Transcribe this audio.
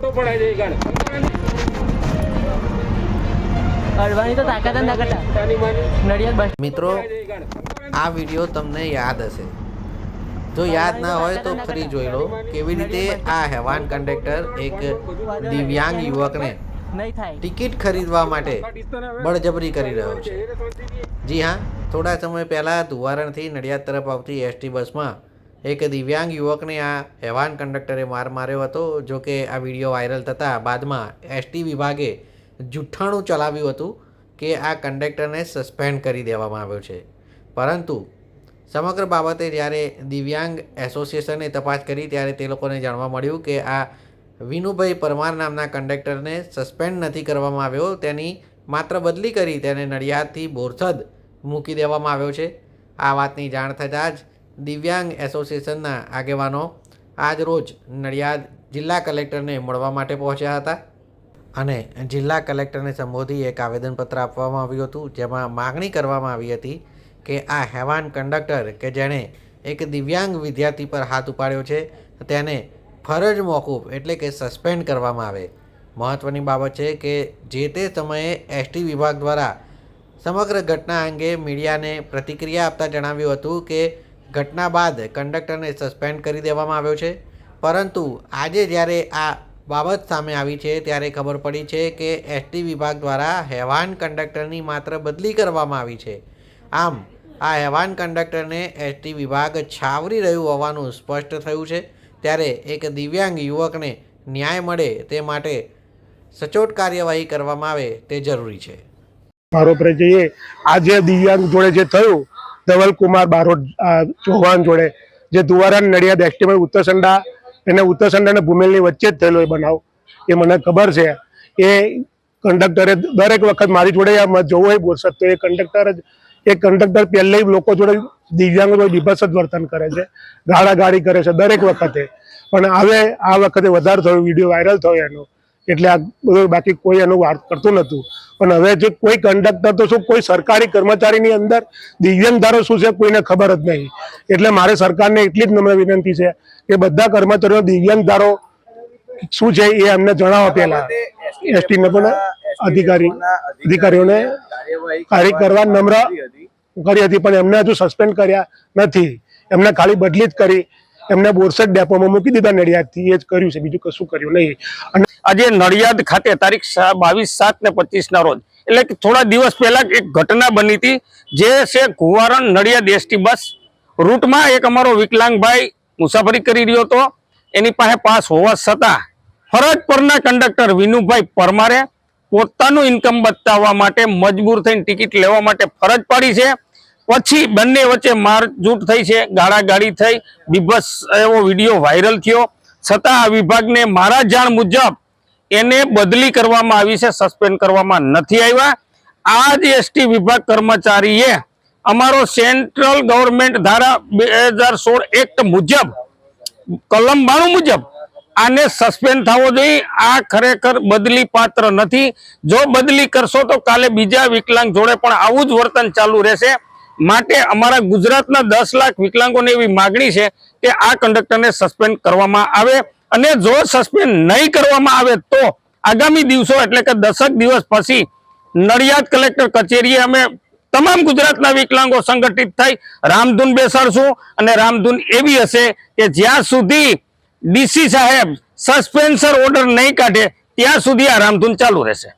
Photo પડાય છે ગાડ. અડવાની તો તાકાત જ ના કરતા. નડિયાદ બસ મિત્રો આ વીડિયો તમને યાદ હશે. જો યાદ ના હોય તો ફરી જોઈ લો. કેવી રીતે આ હેવાન કંડક્ટર એક દિવ્યાંગ યુવકને ટિકિટ ખરીદવા માટે બળજબરી કરી રહ્યો છે. જી હા થોડા સમય પહેલાં ધુવારણથી નડિયાદ તરફ આવતી એસટી બસમાં એક દિવ્યાંગ યુવકને આ હેવાન કંડક્ટરે માર માર્યો હતો, જો કે આ વીડિયો વાયરલ થતાં બાદમાં એસટી વિભાગે જુઠ્ઠાણું ચલાવ્યું હતું કે આ કંડક્ટરને સસ્પેન્ડ કરી દેવામાં આવ્યો છે. પરંતુ સમગ્ર બાબતે જ્યારે દિવ્યાંગ એસોસિએશને તપાસ કરી, ત્યારે તે લોકોને જાણવા મળ્યું કે આ વિનુભાઈ પરમાર નામના કંડક્ટરને સસ્પેન્ડ નથી કરવામાં આવ્યો. તેની માત્ર બદલી કરી તેને નડિયાદથી બોરસદ મૂકી દેવામાં આવ્યો છે. આ વાતની જાણ થતાં જ દિવ્યાંગ એસોસિએશનના આગેવાનો આજ રોજ નડિયાદ જિલ્લા કલેક્ટરને મળવા માટે પહોંચ્યા હતા અને જિલ્લા કલેક્ટરને સંબોધી એક આવેદનપત્ર આપવામાં આવ્યું હતું, જેમાં માગણી કરવામાં આવી હતી કે આ હેવાન કંડક્ટર કે જેણે એક દિવ્યાંગ વિદ્યાર્થી પર હાથ ઉપાડ્યો છે, તેને ફરજ મોકૂફ એટલે કે સસ્પેન્ડ કરવામાં આવે. મહત્ત્વની બાબત છે કે જે તે સમયે એસટી વિભાગ દ્વારા સમગ્ર ઘટના અંગે મીડિયાને પ્રતિક્રિયા આપતા જણાવ્યું હતું કે ઘટના બાદ કંડક્ટરને સસ્પેન્ડ કરી દેવામાં આવ્યો છે. પરંતુ આજે જ્યારે આ બાબત સામે આવી છે, ત્યારે ખબર પડી છે કે એસટી વિભાગ દ્વારા હેવાન કંડક્ટરની માત્ર બદલી કરવામાં આવી છે. આમ, આ હેવાન કંડક્ટરને એસટી વિભાગ છાવરી રહ્યું હોવાનું સ્પષ્ટ થયું છે. ત્યારે એક દિવ્યાંગ યુવકને ન્યાય મળે તે માટે સચોટ કાર્યવાહી કરવામાં આવે તે જરૂરી છે. મારો પરિચય આજે દિવ્યાંગ જોડે જે થયું ધવલકુમાર બારોટ ચૌહાણ જોડે, જે દુવારા નડિયાદ એક્ટિવ ઉત્તરસંડા એને ઉત્તરસંડા અને ભૂમેલની વચ્ચે જ થયેલો એ બનાવ. એ મને ખબર છે. એ કંડક્ટરે દરેક વખત મારી જોડે જવું હોય બોરસદ, તો એ કંડક્ટર જ, એ કંડક્ટર પહેલે લોકો જોડે દિવ્યાંગ બીભત્સ જ વર્તન કરે છે. ગાળાગાળી કરે છે દરેક વખતે. પણ હવે આ વખતે વધારે થયો, વીડિયો વાયરલ થયો એનો. એટલે આ બધું બાકી કોઈ એનું વાત કરતું નતું પણ હવે જે કોઈ કંડક્ટર તો શું, કોઈ સરકારી કર્મચારીની અંદર દિવ્યાંગ ધારો શું છે કોઈને ખબર જ નહીં. એટલે મારે સરકારને એટલી જ નમ્ર વિનંતી છે કે બધા કર્મચારીઓ દિવ્યાંગ ધારો શું છે એ એમને જણાવો પહેલા. એસટી પણ અધિકારી, અધિકારીઓને કાર્ય કરવા નમ્ર કરી હતી, પણ એમને હજુ સસ્પેન્ડ કર્યા નથી. એમને ખાલી બદલી જ કરી. એમને બોરસદ ડેપોમાં મૂકી દીધા નડિયાદથી. એ જ કર્યું છે. બીજું કશું કર્યું નહીં. અને આજે નડિયાદ ખાતે તારીખ બાવીસ સાત ને પચીસ ના રોજ, એટલે કે થોડા દિવસ પહેલા એક ઘટના બની હતી, જે છે કુવારણ નડિયાદ એસટી બસ રૂટમાં એક અમારો વિકલાંગભાઈ મુસાફરી કરી રહ્યો હતો. એની પાસે પાસ હોવા છતાં ફરજ પરના કંડક્ટર વિનુભાઈ પરમારે પોતાનું ઇન્કમ બતાવવા માટે મજબૂર થઈને ટિકિટ લેવા માટે ફરજ પાડી છે. પછી બંને વચ્ચે મારઝૂટ થઈ છે, ગાળાગાળી થઈ બીભસ એવો વીડિયો વાયરલ થયો. છતાં આ વિભાગને મારા જાણ મુજબ એને બદલી કરવામાં આવી છે, સસ્પેન્ડ કરવામાં નથી આવ્યા. આ જ એસટી વિભાગ કર્મચારીએ અમારો સેન્ટ્રલ ગવર્મેન્ટ ધારા બે હજાર સોળ એક્ટ મુજબ, કલમ બાણું મુજબ આને સસ્પેન્ડ થવો જોઈએ. આ ખરેખર બદલી પાત્ર નથી. જો બદલી કરશો તો કાલે બીજા વિકલાંગ જોડે પણ આવું જ વર્તન ચાલુ રહેશે. માટે અમારા ગુજરાતના દસ લાખ વિકલાંગોને એવી માગણી છે કે આ કંડક્ટરને સસ્પેન્ડ કરવામાં આવે અને જો સસ્પેન્ડ નહીં કરવામાં આવે તો આગામી દિવસો એટલે કે દસક દિવસ પછી નડિયાદ કલેક્ટર કચેરીએ અમે તમામ ગુજરાતના વિકલાંગો સંગઠિત થઈ રામધૂન બેસાડશું અને રામધૂન એવી હશે કે જ્યાં સુધી ડીસી સાહેબ સસ્પેન્સર ઓર્ડર નહીં કાઢે ત્યાં સુધી આ રામધૂન ચાલુ રહેશે.